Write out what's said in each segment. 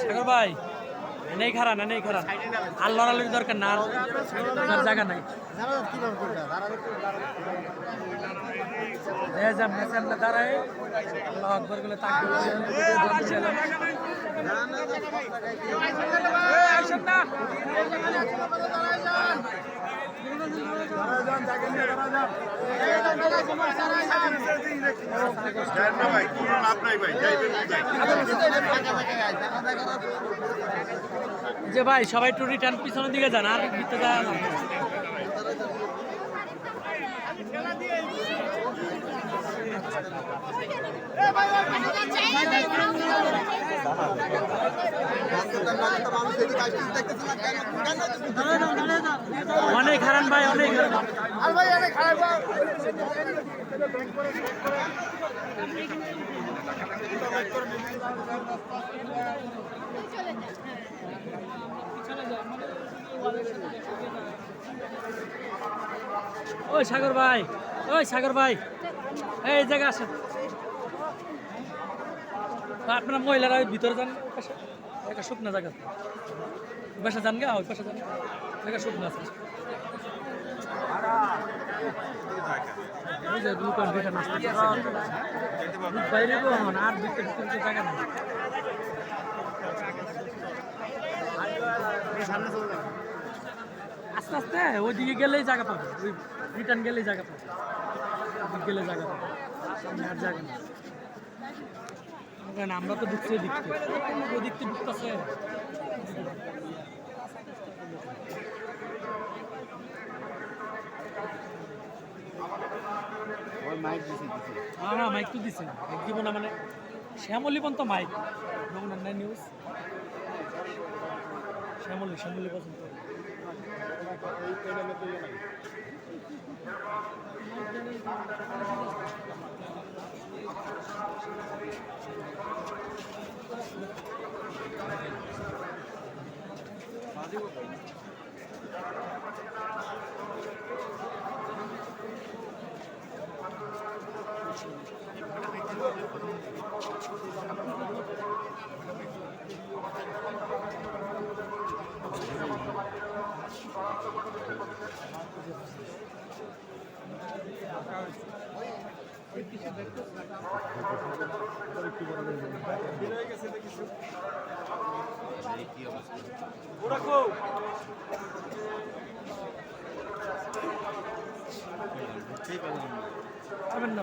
সাগর ভাই নেই খারা না নেই খারা আল্লাহ আল্লাহর দরকার না আর আর জায়গা নাই এই যে আমরা সামনে দাঁড়াই আল্লাহু আকবার বলে তাকবীর যে ভাই সবাই একটু রিটার্ন পিছনের দিকে যান আর ভিতরে যাওয়া না। অনেক হারান ভাই অনেক ওই সাগর ভাই ওই সাগর ভাই। এই জায়গা আসেন। আপনার মহিলারা ওই ভিতরে যান। একটা শুকনা জায়গা ওই পাশে যান গা, ওই পাশে যান। জায়গা শুকনা আছে। বাইরে আর ভিতরে ভিতরে জায়গা আস্তে আস্তে ওইদিকে গেলেই জায়গা পাবে। ওই রিটার্ন গেলেই জায়গা পাবে। গেলে জায়গা পাবে। আর জায়গা কেন আমরা তো ঢুকছি দিকতে ওই দিকতে ঢুকতেছে হ্যাঁ হ্যাঁ মাইক তো দিছে। মাইক দিব না মানে শ্যামলি পর্যন্ত মাইক নাই নিউজ শ্যামলি শ্যামলি কিছু পর্যন্ত পাবেন না।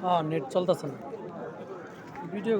হ্যাঁ নেট চলতেছে না। ভিডিও